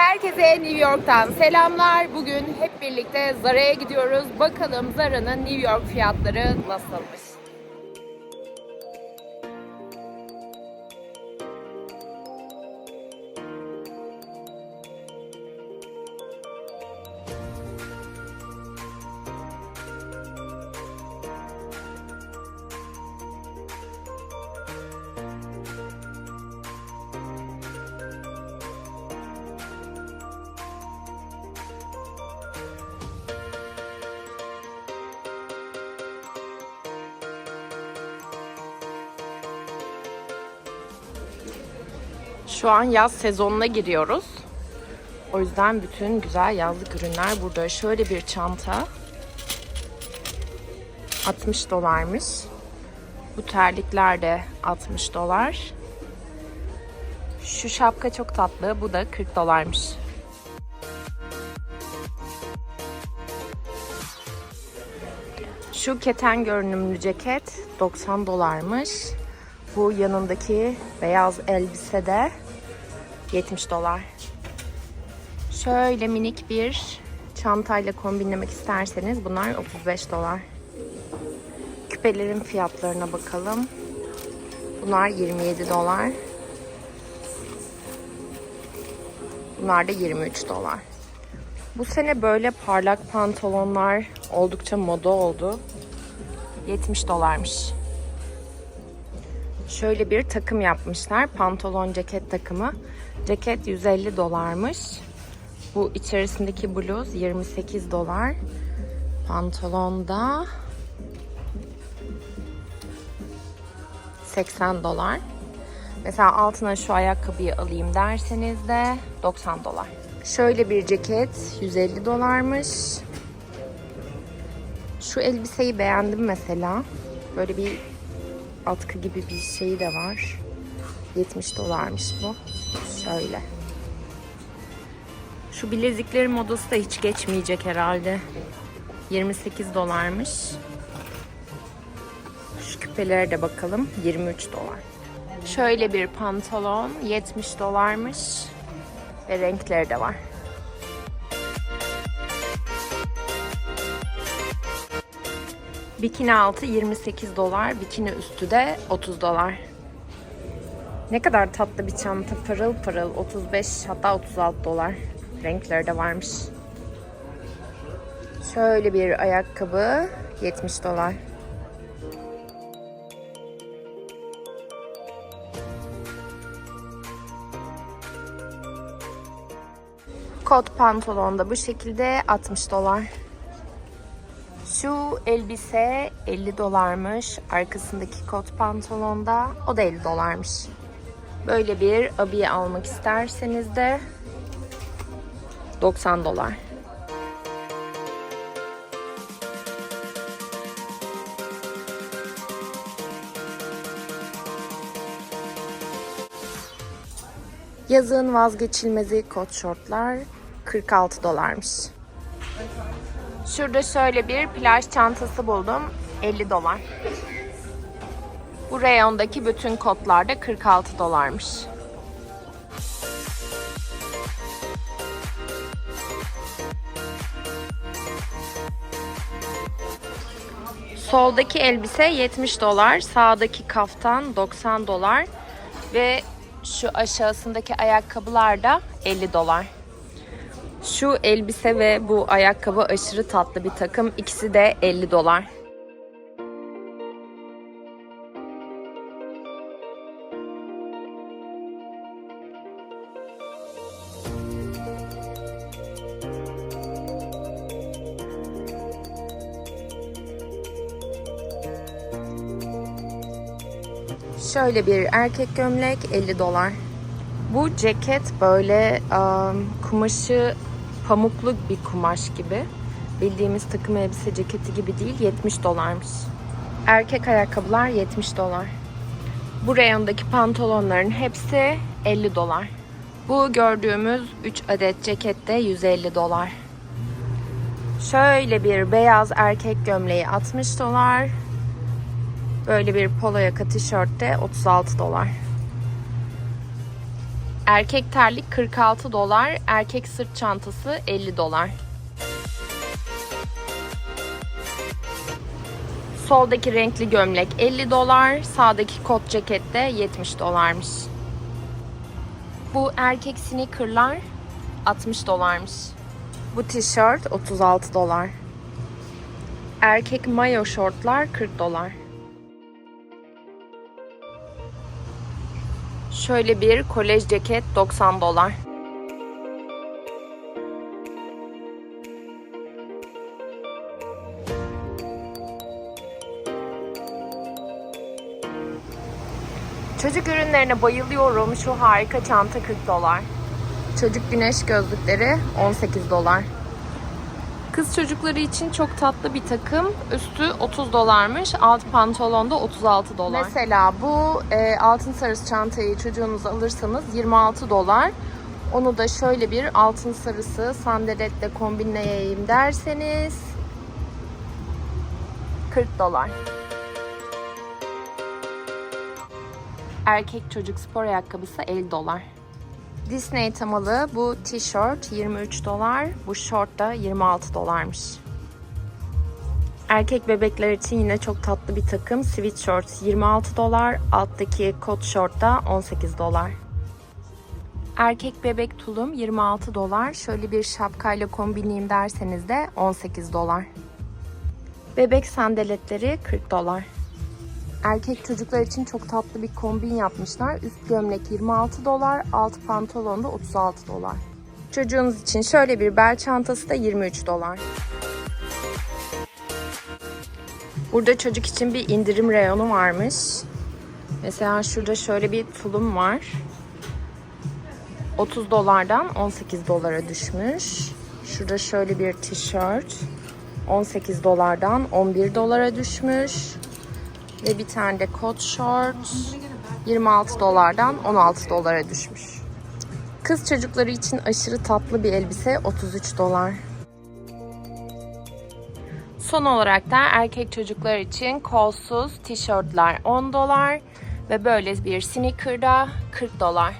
Herkese New York'tan selamlar. Bugün hep birlikte Zara'ya gidiyoruz. Bakalım Zara'nın New York fiyatları nasılmış? Şu an yaz sezonuna giriyoruz. O yüzden bütün güzel yazlık ürünler burada. Şöyle bir çanta 60 dolarmış. Bu terlikler de 60 dolar. Şu şapka çok tatlı. Bu da 40 dolarmış. Şu keten görünümlü ceket 90 dolarmış. Bu yanındaki beyaz elbise de 70 dolar. Şöyle minik bir çantayla kombinlemek isterseniz bunlar 35 dolar. Küpelerin fiyatlarına bakalım. Bunlar 27 dolar. Bunlar da 23 dolar. Bu sene böyle parlak pantolonlar oldukça moda oldu. 70 dolarmış. Şöyle bir takım yapmışlar. Pantolon ceket takımı. Ceket 150 dolarmış. Bu içerisindeki bluz 28 dolar. Pantolonda 80 dolar. Mesela altına şu ayakkabıyı alayım derseniz de 90 dolar. Şöyle bir ceket 150 dolarmış. Şu elbiseyi beğendim mesela. Böyle bir atkı gibi bir şey de var. 70 dolarmış bu. Şöyle. Şu bileziklerin modası da hiç geçmeyecek herhalde. 28 dolarmış. Şu küpelere de bakalım. 23 dolar. Şöyle bir pantolon 70 dolarmış. Ve renkleri de var. Bikini altı 28 dolar, bikini üstü de 30 dolar. Ne kadar tatlı bir çanta, pırıl pırıl 35 hatta 36 dolar. Renkleri de varmış. Şöyle bir ayakkabı 70 dolar. Kot pantolon da bu şekilde 60 dolar. Şu elbise 50 dolarmış. Arkasındaki kot pantolonda o da 50 dolarmış. Böyle bir abiye almak isterseniz de 90 dolar. Yazın vazgeçilmezi kot şortlar 46 dolarmış. Şurada şöyle bir plaj çantası buldum. 50 dolar. Bu reyondaki bütün kotlar da 46 dolarmış. Soldaki elbise 70 dolar, sağdaki kaftan 90 dolar ve şu aşağısındaki ayakkabılar da 50 dolar. Şu elbise ve bu ayakkabı aşırı tatlı bir takım. İkisi de 50 dolar. Şöyle bir erkek gömlek 50 dolar. Bu ceket böyle um, kumaşı pamuklu bir kumaş gibi. Bildiğimiz takım elbise ceketi gibi değil 70 dolarmış. Erkek ayakkabılar 70 dolar. Bu reyondaki pantolonların hepsi 50 dolar. Bu gördüğümüz 3 adet ceket de 150 dolar. Şöyle bir beyaz erkek gömleği 60 dolar. Böyle bir polo yaka tişört de 36 dolar. Erkek terlik 46 dolar, erkek sırt çantası 50 dolar. Soldaki renkli gömlek 50 dolar, sağdaki kot ceket de 70 dolarmış. Bu erkek sneakerlar 60 dolarmış. Bu tişört 36 dolar. Erkek mayo şortlar 40 dolar. Şöyle bir kolej ceket 90 dolar. Çocuk ürünlerine bayılıyorum. Şu harika çanta 40 dolar. Çocuk güneş gözlükleri 18 dolar. Kız çocukları için çok tatlı bir takım. Üstü 30 dolarmış. Alt pantolon da 36 dolar. Mesela bu e, altın sarısı çantayı çocuğunuza alırsanız 26 dolar. Onu da şöyle bir altın sarısı sandaletle kombinleyeyim derseniz 40 dolar. Erkek çocuk spor ayakkabısı 50 dolar. Disney temalı bu tişört 23 dolar, bu şort da 26 dolarmış. Erkek bebekler için yine çok tatlı bir takım sweatshirt 26 dolar, alttaki kot şort da 18 dolar. Erkek bebek tulum 26 dolar, şöyle bir şapkayla kombinleyeyim derseniz de 18 dolar. Bebek sandaletleri 40 dolar. Erkek çocuklar için çok tatlı bir kombin yapmışlar. Üst gömlek 26 dolar, alt pantolon da 36 dolar. Çocuğunuz için şöyle bir bel çantası da 23 dolar. Burada çocuk için bir indirim reyonu varmış. Mesela şurada şöyle bir tulum var. 30 dolardan 18 dolara düşmüş. Şurada şöyle bir tişört. 18 dolardan 11 dolara düşmüş. Ve bir tane de kot short 26 dolardan 16 dolara düşmüş. Kız çocukları için aşırı tatlı bir elbise 33 dolar. Son olarak da erkek çocuklar için kolsuz tişörtler 10 dolar ve böyle bir sneaker da 40 dolar.